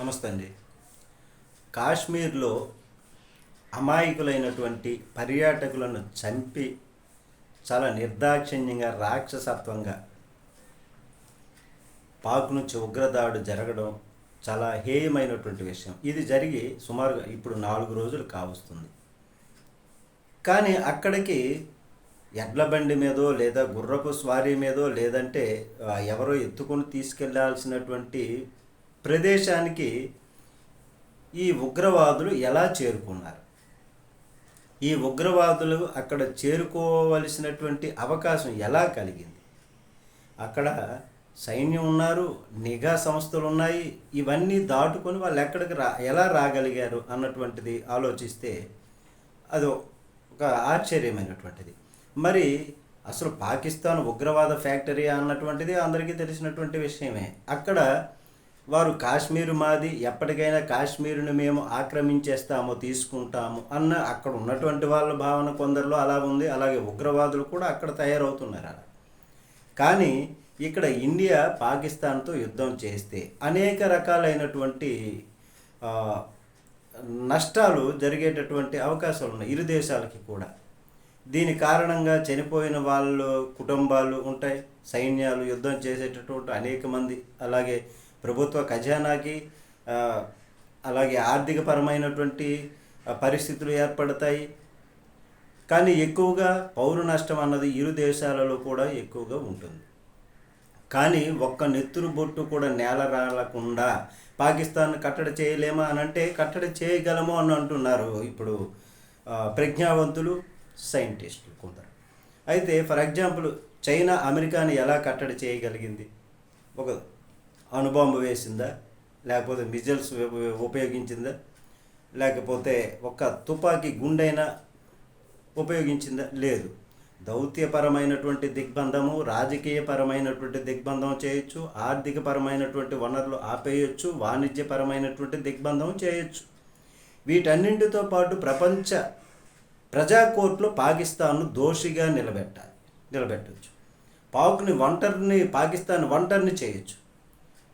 నమస్తే అండి. కాశ్మీర్లో అమాయకులైనటువంటి పర్యాటకులను చంపి చాలా నిర్దాక్షిణ్యంగా రాక్షసత్వంగా పాక్ నుంచి ఉగ్రదాడు జరగడం చాలా హేయమైనటువంటి విషయం. ఇది జరిగి సుమారుగా ఇప్పుడు నాలుగు రోజులు కావస్తుంది. కానీ అక్కడికి ఎడ్ల బండి మీదో లేదా గుర్రపు స్వారీ మీదో లేదంటే ఎవరో ఎత్తుకొని తీసుకెళ్ళాల్సినటువంటి ప్రదేశానికి ఈ ఉగ్రవాదులు ఎలా చేరుకున్నారు? ఈ ఉగ్రవాదులు అక్కడ చేరుకోవలసినటువంటి అవకాశం ఎలా కలిగింది? అక్కడ సైన్యం ఉన్నారు నిఘా సంస్థలు ఉన్నాయి ఇవన్నీ దాటుకొని వాళ్ళు ఎక్కడికి రా ఎలా రాగలిగారు అన్నటువంటిది ఆలోచిస్తే అది ఒక ఆశ్చర్యమైనటువంటిది. మరి అసలు పాకిస్తాన్ ఉగ్రవాద ఫ్యాక్టరీ అన్నటువంటిది అందరికీ తెలిసినటువంటి విషయమే. అక్కడ వారు కాశ్మీరు మాది ఎప్పటికైనా కాశ్మీరుని మేము ఆక్రమించేస్తాము తీసుకుంటాము అన్న అక్కడ ఉన్నటువంటి వాళ్ళ భావన కొందరిలో అలా ఉంది. అలాగే ఉగ్రవాదులు కూడా అక్కడ తయారవుతున్నారు అలా. కానీ ఇక్కడ ఇండియా పాకిస్తాన్తో యుద్ధం చేస్తే అనేక రకాలైనటువంటి నష్టాలు జరిగేటటువంటి అవకాశాలు ఉన్నాయి ఇరు దేశాలకి కూడా. దీని కారణంగా చనిపోయిన వాళ్ళు కుటుంబాలు ఉంటాయి. సైన్యాలు యుద్ధం చేసేటటువంటి అనేక మంది అలాగే ప్రభుత్వ ఖజానాకి అలాగే ఆర్థికపరమైనటువంటి పరమైనటువంటి పరిస్థితులు ఏర్పడతాయి. కానీ ఎక్కువగా పౌర నష్టం అన్నది ఇరు దేశాలలో కూడా ఎక్కువగా ఉంటుంది. కానీ ఒక్క నెత్తురు బొట్టు కూడా నేల రాలకుండా పాకిస్తాన్ కట్టడి చేయలేమా అని అంటే కట్టడి చేయగలము అని అంటున్నారు ఇప్పుడు ప్రజ్ఞావంతులు సైంటిస్టులు కొందరు. అయితే ఫర్ ఎగ్జాంపుల్ చైనా అమెరికాని ఎలా కట్టడి చేయగలిగింది? ఒక అణుబాంబు వేసిందా? లేకపోతే మిజల్స్ ఉపయోగించిందా? లేకపోతే ఒక తుపాకీ గుండైనా ఉపయోగించిందా? లేదు. దౌత్యపరమైనటువంటి దిగ్బంధము రాజకీయపరమైనటువంటి దిగ్బంధం చేయొచ్చు ఆర్థికపరమైనటువంటి వనరులు ఆపేయొచ్చు వాణిజ్యపరమైనటువంటి దిగ్బంధం చేయొచ్చు. వీటన్నింటితో పాటు ప్రపంచ ప్రజా కోర్టులో పాకిస్తాన్ను దోషిగా నిలబెట్టాలి నిలబెట్టవచ్చు పాక్ని ఒంటరిని పాకిస్తాన్ ఒంటరిని చేయొచ్చు.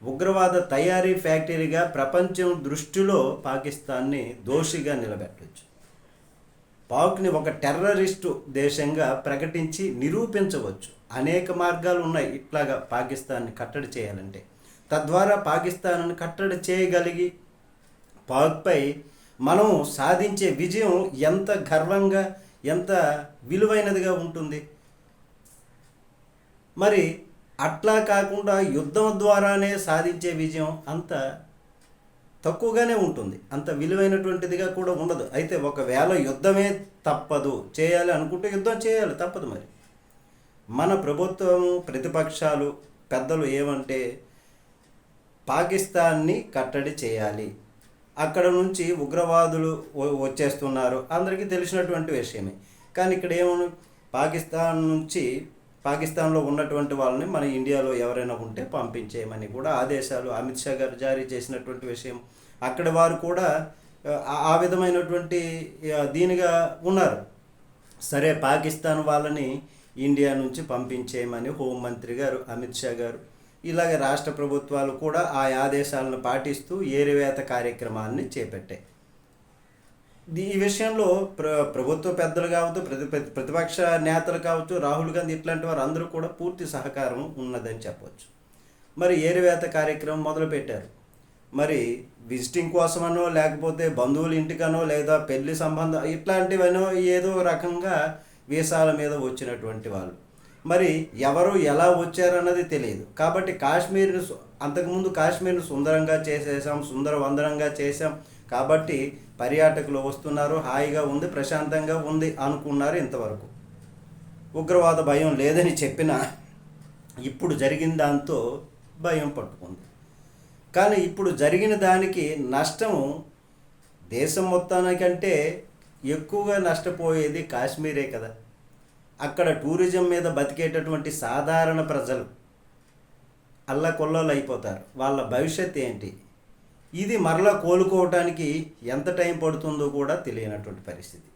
ఉగ్రవాద తయారీ ఫ్యాక్టరీగా ప్రపంచం దృష్టిలో పాకిస్తాన్ని దోషిగా నిలబెట్టవచ్చు పాక్ని ఒక టెర్రరిస్టు దేశంగా ప్రకటించి నిరూపించవచ్చు. అనేక మార్గాలు ఉన్నాయి ఇట్లాగా పాకిస్తాన్ని కట్టడి చేయాలంటే. తద్వారా పాకిస్తాన్ని కట్టడి చేయగలిగి పాక్పై మనం సాధించే విజయం ఎంత గర్వంగా ఎంత విలువైనదిగా ఉంటుంది? మరి అట్లా కాకుండా యుద్ధం ద్వారానే సాధించే విజయం అంత తక్కువగానే ఉంటుంది. అంత విలువైనటువంటిదిగా కూడా ఉండదు. అయితే ఒకవేళ యుద్ధమే తప్పదు చేయాలి అనుకుంటే యుద్ధం చేయాలి తప్పదు మరి. మన ప్రభుత్వం ప్రతిపక్షాలు పెద్దలు ఏమంటే పాకిస్తాన్ని కట్టడి చేయాలి. అక్కడ నుంచి ఉగ్రవాదులు వచ్చేస్తున్నారు. అందరికీ తెలిసినటువంటి విషయమే. కానీ ఇక్కడ ఏమను పాకిస్తాన్ నుంచి పాకిస్తాన్లో ఉన్నటువంటి వాళ్ళని మన ఇండియాలో ఎవరైనా ఉంటే పంపించేయమని కూడా ఆదేశాలు. అమిత్ షా గారు జారీ చేసినటువంటి విషయం. అక్కడ వారు కూడా ఆ- విధమైనటువంటి దీనిగా ఉన్నారు. సరే పాకిస్తాన్ వాళ్ళని ఇండియా నుంచి పంపించేయమని హోంమంత్రి గారు అమిత్ షా గారు ఇలాగే రాష్ట్ర ప్రభుత్వాలు కూడా ఆ ఆదేశాలను పాటిస్తూ ఏరివేత కార్యక్రమాన్ని చేపట్టాయి. ఈ విషయంలో ప్ర ప్రభుత్వ పెద్దలు కావచ్చు ప్రతి ప్రతిపక్ష నేతలు కావచ్చు రాహుల్ గాంధీ ఇట్లాంటి వారు అందరూ కూడా పూర్తి సహకారం ఉన్నదని చెప్పవచ్చు మరి ఏరివేత కార్యక్రమం మొదలుపెట్టారు. మరి విజిటింగ్ కోసమనో లేకపోతే బంధువుల ఇంటికనో లేదా పెళ్ళి సంబంధం ఇట్లాంటివనో ఏదో రకంగా వీసాల మీద వచ్చినటువంటి వాళ్ళు. మరి ఎవరు ఎలా వచ్చారన్నది తెలియదు. కాబట్టి కాశ్మీర్ని అంతకుముందు కాశ్మీర్ని సుందరంగా చేసేసాం సుందర వందరంగా చేసాం కాబట్టి పర్యాటకులు వస్తున్నారు హాయిగా ఉంది ప్రశాంతంగా ఉంది అనుకున్నారు ఇంతవరకు. ఉగ్రవాద భయం లేదని చెప్పిన ఇప్పుడు జరిగిన దాంతో భయం పట్టుకుంది. కానీ ఇప్పుడు జరిగిన దానికి నష్టము దేశం మొత్తానికంటే ఎక్కువగా నష్టపోయేది కాశ్మీరే కదా. అక్కడ టూరిజం మీద బతికేటటువంటి సాధారణ ప్రజలు అల్లకొల్లలు అయిపోతారు. వాళ్ళ భవిష్యత్ ఏంటి? ఇది మరలా కోలుకోవటానికి ఎంత టైం పడుతుందో కూడా తెలియనటువంటి పరిస్థితి.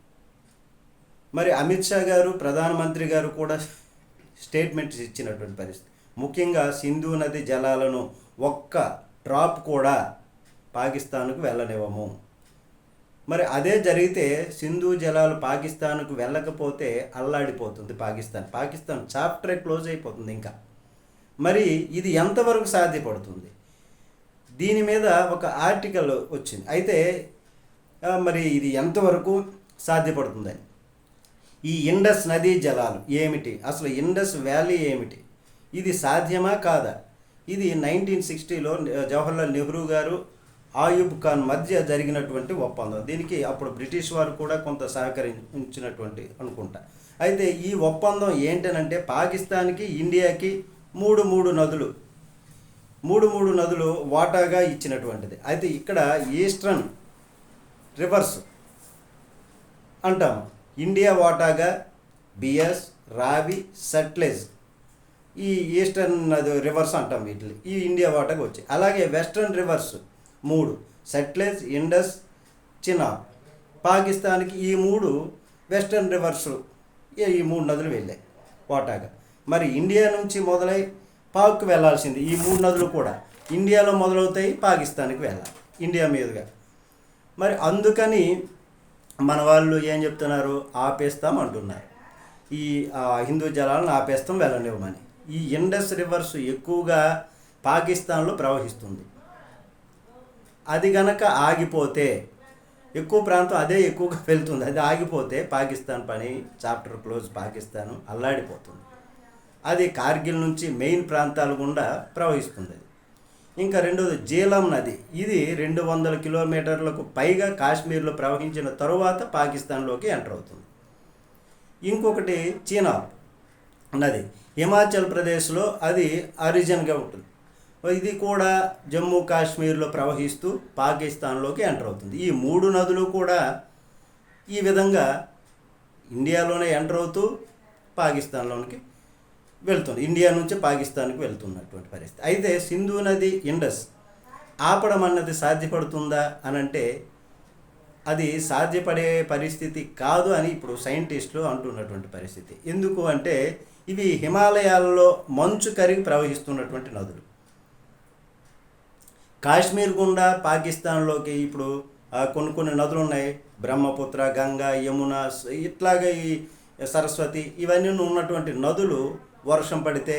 మరి అమిత్ షా గారు ప్రధానమంత్రి గారు కూడా స్టేట్మెంట్స్ ఇచ్చినటువంటి పరిస్థితి. ముఖ్యంగా సింధు నది జలాలను ఒక్క డ్రాప్ కూడా పాకిస్తాన్కు వెళ్ళనివ్వము. మరి అదే జరిగితే సింధు జలాలు పాకిస్తాన్కు వెళ్ళకపోతే అల్లాడిపోతుంది పాకిస్తాన్. పాకిస్తాన్ చాప్టరే క్లోజ్ అయిపోతుంది ఇంకా. మరి ఇది ఎంతవరకు సాధ్యపడుతుంది? దీని మీద ఒక ఆర్టికల్ వచ్చింది. అయితే మరి ఇది ఎంతవరకు సాధ్యపడుతుందని? ఈ ఇండస్ నదీ జలాలు ఏమిటి? అసలు ఇండస్ వ్యాలీ ఏమిటి? ఇది సాధ్యమా కాదా? ఇది నైన్టీన్ సిక్స్టీలో జవహర్లాల్ నెహ్రూ గారు ఆయూబ్ ఖాన్ మధ్య జరిగినటువంటి ఒప్పందం. దీనికి అప్పుడు బ్రిటిష్ వారు కూడా కొంత సహకరించినటువంటి అనుకుంటా. అయితే ఈ ఒప్పందం ఏంటనంటే పాకిస్తాన్కి ఇండియాకి మూడు మూడు నదులు మూడు మూడు నదులు వాటాగా ఇచ్చినటువంటిది. అయితే ఇక్కడ ఈస్టర్న్ రివర్స్ అంటాం ఇండియా వాటాగా బిఎస్ రావి సట్లెజ్ ఈ ఈస్టర్న్ నది రివర్స్ అంటాం వీటిని. ఈ ఇండియా వాటాగా వచ్చాయి. అలాగే వెస్ట్రన్ రివర్స్ మూడు సట్లెజ్ ఇండస్ చినాబ్ పాకిస్తాన్కి ఈ మూడు వెస్ట్రన్ రివర్స్ ఈ మూడు నదులు వెళ్ళాయి వాటాగా. మరి ఇండియా నుంచి మొదలై పాక్కు వెళ్ళాల్సింది ఈ మూడు నదులు కూడా. ఇండియాలో మొదలవుతాయి పాకిస్తాన్కి వెళ్ళాలి. ఇండియా మీదుగా. మరి అందుకని మన వాళ్ళు ఏం చెప్తున్నారు? ఆపేస్తాం అంటున్నారు. ఈ హిందూ జలాలను ఆపేస్తాం వెళ్ళనివ్వమని. ఈ ఇండస్ రివర్స్ ఎక్కువగా పాకిస్తాన్లో ప్రవహిస్తుంది. అది గనక ఆగిపోతే ఎక్కువ ప్రాంతం అదే ఎక్కువగా వెళ్తుంది. అది ఆగిపోతే పాకిస్తాన్ పని చాప్టర్ క్లోజ్ పాకిస్తాన్ అల్లాడిపోతుంది. అది కార్గిల్ నుంచి మెయిన్ ప్రాంతాల గుండా ప్రవహిస్తుంది. ఇంకా రెండోది జీలం నది. ఇది రెండు వందల కిలోమీటర్లకు పైగా కాశ్మీర్లో ప్రవహించిన తరువాత పాకిస్తాన్లోకి ఎంటర్ అవుతుంది. ఇంకొకటి చీనా నది. హిమాచల్ ప్రదేశ్లో అది ఆరిజిన్గా ఉంటుంది. ఇది కూడా జమ్మూ కాశ్మీర్లో ప్రవహిస్తూ పాకిస్తాన్లోకి ఎంటర్ అవుతుంది. ఈ మూడు నదులు కూడా ఈ విధంగా ఇండియాలోనే ఎంటర్ అవుతూ పాకిస్తాన్లోనికి వెళ్తుంది ఇండియా నుంచి పాకిస్తాన్కి వెళ్తున్నటువంటి పరిస్థితి. అయితే సింధు నది ఇండస్ ఆపడం అన్నది సాధ్యపడుతుందా అని అంటే అది సాధ్యపడే పరిస్థితి కాదు అని ఇప్పుడు సైంటిస్టులు అంటున్నటువంటి పరిస్థితి. ఎందుకు అంటే ఇవి హిమాలయాల్లో మంచు కరిగి ప్రవహిస్తున్నటువంటి నదులు. కాశ్మీర్ గుండా పాకిస్తాన్లోకి ఇప్పుడు కొన్ని కొన్ని నదులు ఉన్నాయి బ్రహ్మపుత్ర గంగా యమున ఇట్లాగ ఇట్లాగే ఈ సరస్వతి ఇవన్నీ ఉన్నటువంటి నదులు వర్షం పడితే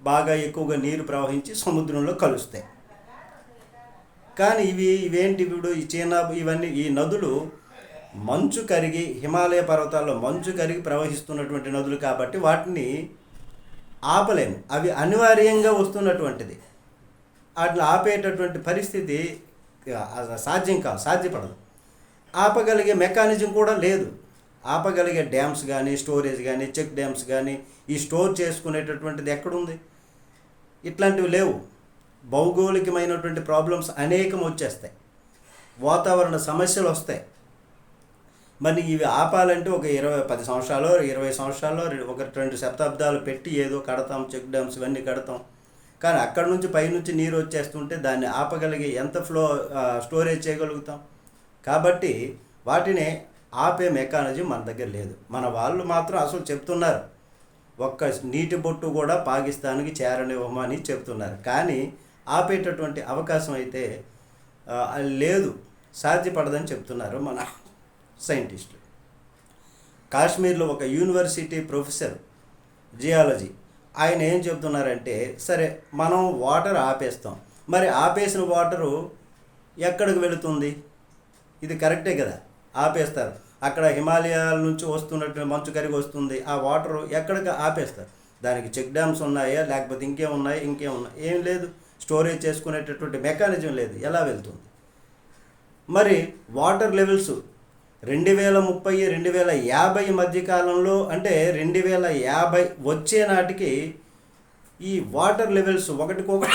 బాగా ఎక్కువగా నీరు ప్రవహించి సముద్రంలో కలుస్తాయి. కానీ ఇవి ఇవేంటి ఇప్పుడు ఈ చీనా ఇవన్నీ ఈ నదులు మంచు కరిగి హిమాలయ పర్వతాల్లో మంచు కరిగి ప్రవహిస్తున్నటువంటి నదులు కాబట్టి వాటిని ఆపలేము. అవి అనివార్యంగా వస్తున్నటువంటిది. వాటిని ఆపేటటువంటి పరిస్థితి సాధ్యం కాదు సాధ్యపడదు. ఆపగలిగే మెకానిజం కూడా లేదు. ఆపగలిగే డ్యామ్స్ కానీ స్టోరేజ్ కానీ చెక్ డ్యామ్స్ కానీ ఈ స్టోర్ చేసుకునేటటువంటిది ఎక్కడుంది? ఇట్లాంటివి లేవు. భౌగోళికమైనటువంటి ప్రాబ్లమ్స్ అనేకం వచ్చేస్తాయి. వాతావరణ సమస్యలు వస్తాయి. మరి ఇవి ఆపాలంటే ఒక ఇరవై పది సంవత్సరాలు ఇరవై సంవత్సరాల్లో ఒక రెండు శతాబ్దాలు పెట్టి ఏదో కడతాం చెక్ డ్యామ్స్ ఇవన్నీ కడతాం. కానీ అక్కడ నుంచి పైనుంచి నీరు వచ్చేస్తుంటే దాన్ని ఆపగలిగే ఎంత ఫ్లో స్టోరేజ్ చేయగలుగుతాం? కాబట్టి వాటిని ఆపే మెకానిజం మన దగ్గర లేదు. మన వాళ్ళు మాత్రం అసలు చెప్తున్నారు. ఒక్క నీటి బొట్టు కూడా పాకిస్తాన్కి చేరనివ్వమని చెప్తున్నారు. కానీ ఆపేటటువంటి అవకాశం అయితే లేదు. సాధ్యపడదని చెప్తున్నారు మన సైంటిస్టులు. కాశ్మీర్లో ఒక యూనివర్సిటీ ప్రొఫెసర్ జియాలజీ ఆయన ఏం చెప్తున్నారంటే సరే మనం వాటర్ ఆపేస్తాం. మరి ఆపేసిన వాటరు ఎక్కడికి వెళుతుంది? ఇది కరెక్టే కదా? ఆపేస్తారు. అక్కడ హిమాలయాల నుంచి వస్తున్నట్టు మంచు కరిగి వస్తుంది. ఆ వాటర్ ఎక్కడికి ఆపేస్తారు? దానికి చెక్ డ్యామ్స్ ఉన్నాయా? లేకపోతే ఇంకేం ఉన్నాయి? ఇంకేం ఉన్నాయి? ఏం లేదు. స్టోరేజ్ చేసుకునేటటువంటి మెకానిజం లేదు. ఎలా వెళ్తుంది? మరి వాటర్ లెవెల్స్ రెండు వేల ముప్పై రెండు వేల యాభై మధ్య కాలంలో అంటే రెండు వేల యాభై వచ్చే నాటికి ఈ వాటర్ లెవెల్స్ ఒకటికొకటి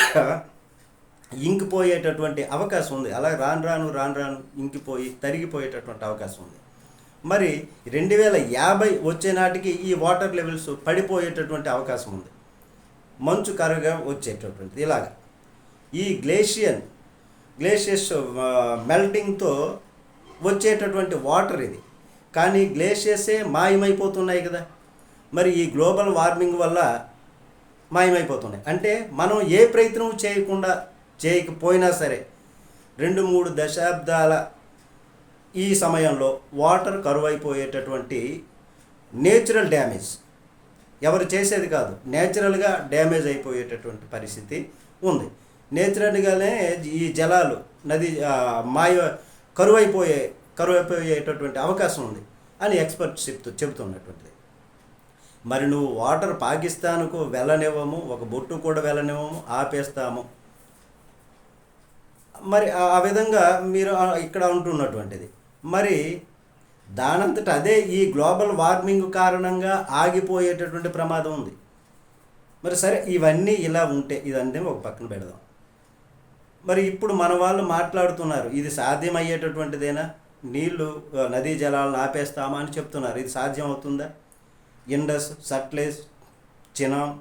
ఇంకిపోయేటటువంటి అవకాశం ఉంది. అలా రాను రాను రాను రాను ఇంకిపోయి తరిగిపోయేటటువంటి అవకాశం ఉంది. మరి రెండు వేల యాభై వచ్చే నాటికి ఈ వాటర్ లెవెల్స్ పడిపోయేటటువంటి అవకాశం ఉంది. మంచు కరగా వచ్చేటటువంటిది. ఇలాగ. ఈ గ్లేషియన్ గ్లేషియస్ మెల్టింగ్తో వచ్చేటటువంటి వాటర్ ఇది. కానీ గ్లేషియసే మాయమైపోతున్నాయి కదా. మరి ఈ గ్లోబల్ వార్మింగ్ వల్ల మాయమైపోతున్నాయి. అంటే మనం ఏ ప్రయత్నం చేయకుండా చేయకపోయినా సరే రెండు మూడు దశాబ్దాల ఈ సమయంలో వాటర్ కరువైపోయేటటువంటి నేచురల్ డ్యామేజ్. ఎవరు చేసేది కాదు నేచురల్గా డ్యామేజ్ అయిపోయేటటువంటి పరిస్థితి ఉంది. నేచురల్గానే ఈ జలాలు నది మాయ కరువైపోయే కరువైపోయేటటువంటి అవకాశం ఉంది అని ఎక్స్పర్ట్స్ చెప్తూ చెబుతున్నటువంటిది. మరి నువ్వు వాటర్ పాకిస్తాన్కు వెళ్ళనివ్వము ఒక బొట్టు కూడా వెళ్ళనివ్వము ఆపేస్తాము. మరి ఆ విధంగా మీరు ఇక్కడ ఉంటున్నటువంటిది. మరి దానంతట అదే ఈ గ్లోబల్ వార్మింగ్ కారణంగా ఆగిపోయేటటువంటి ప్రమాదం ఉంది. మరి సరే ఇవన్నీ ఇలా ఉంటే ఇదంతా ఒక పక్కన పెడదాం. మరి ఇప్పుడు మన వాళ్ళు మాట్లాడుతున్నారు ఇది సాధ్యమయ్యేటటువంటిదేనా? నీళ్ళు నదీ జలాలను ఆపేస్తామా అని చెప్తున్నారు. ఇది సాధ్యం అవుతుందా ఇండస్ సట్లేజ్ చినాబ్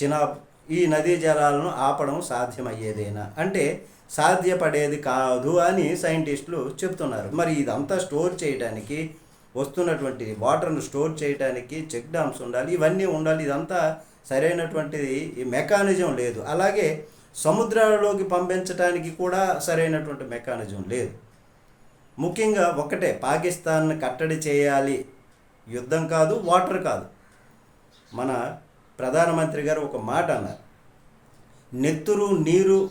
చినాబ్ ఈ నదీ జలాలను ఆపడం సాధ్యమయ్యేదేనా? అంటే సాధ్యపడేది కాదు అని సైంటిస్టులు చెప్తున్నారు మరి ఇదంతా స్టోర్ చేయడానికి వస్తున్నటువంటి వాటర్ను స్టోర్ చేయడానికి చెక్ డ్యామ్స్ ఉండాలి ఇవన్నీ ఉండాలి ఇదంతా సరైనటువంటిది ఈ మెకానిజం లేదు. అలాగే సముద్రాలలోకి పంపించడానికి కూడా సరైనటువంటి మెకానిజం లేదు. ముఖ్యంగా ఒకటే పాకిస్తాన్ కట్టడి చేయాలి. యుద్ధం కాదు వాటర్ కాదు. మన ప్రధానమంత్రి గారు ఒక మాట అన్నారు. నెత్తురు నీరు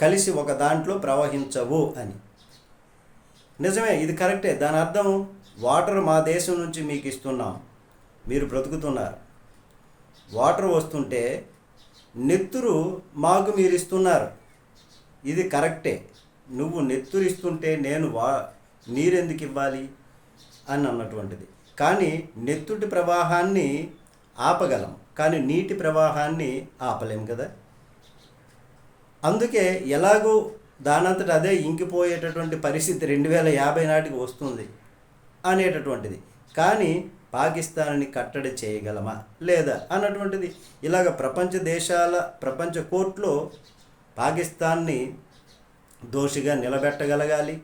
కలిసి ఒక దాంట్లో ప్రవహించవు అని. నిజమే ఇది కరెక్టే. దాని అర్థం వాటర్ మా దేశం నుంచి మీకు ఇస్తున్నాం. మీరు బ్రతుకుతున్నారు. వాటర్ వస్తుంటే నెత్తురు మాకు మీరు ఇస్తున్నారు. ఇది కరెక్టే. నువ్వు నెత్తురు ఇస్తుంటే నేను వా నీరెందుకు ఇవ్వాలి? అని అన్నటువంటిది. కానీ నెత్తుటి ప్రవాహాన్ని ఆపగలం. కానీ నీటి ప్రవాహాన్ని ఆపలేం కదా? అందుకే ఎలాగో దానంతట అదే ఇంకిపోయేటటువంటి పరిస్థితి రెండు వేల యాభై నాటికి వస్తుంది అనేటటువంటిది. కానీ పాకిస్తాన్ని కట్టడి చేయగలమా? లేదా? అన్నటువంటిది. ఇలాగ ప్రపంచ దేశాల ప్రపంచ కోర్టులో పాకిస్తాన్ని దోషిగా నిలబెట్టగలగాలి.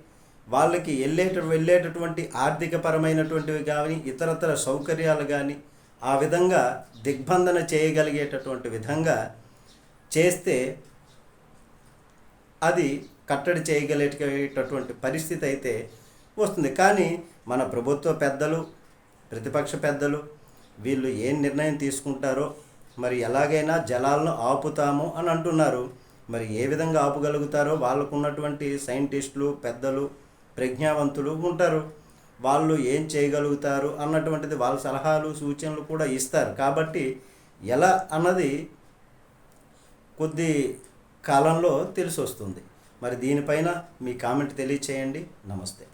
వాళ్ళకి వెళ్ళేట వెళ్ళేటటువంటి ఆర్థికపరమైనటువంటివి కానీ ఇతరతర సౌకర్యాలు కానీ ఆ విధంగా దిగ్బంధన చేయగలిగేటటువంటి విధంగా చేస్తే అది కట్టడి చేయగలిగేటటువంటి పరిస్థితి అయితే వస్తుంది. కానీ మన ప్రభుత్వ పెద్దలు ప్రతిపక్ష పెద్దలు వీళ్ళు ఏం నిర్ణయం తీసుకుంటారో మరి ఎలాగైనా జలాలను ఆపుతాము అని అంటున్నారు. మరి ఏ విధంగా ఆపగలుగుతారో వాళ్ళకు ఉన్నటువంటి సైంటిస్టులు పెద్దలు ప్రజ్ఞావంతులు ఉంటారు. వాళ్ళు ఏం చేయగలుగుతారు అన్నటువంటిది వాళ్ళ సలహాలు సూచనలు కూడా ఇస్తారు. కాబట్టి ఎలా అన్నది కొద్ది కాలంలో తెలిసి వస్తుంది మరి దీనిపైన మీ కామెంట్ తెలియచేయండి. నమస్తే.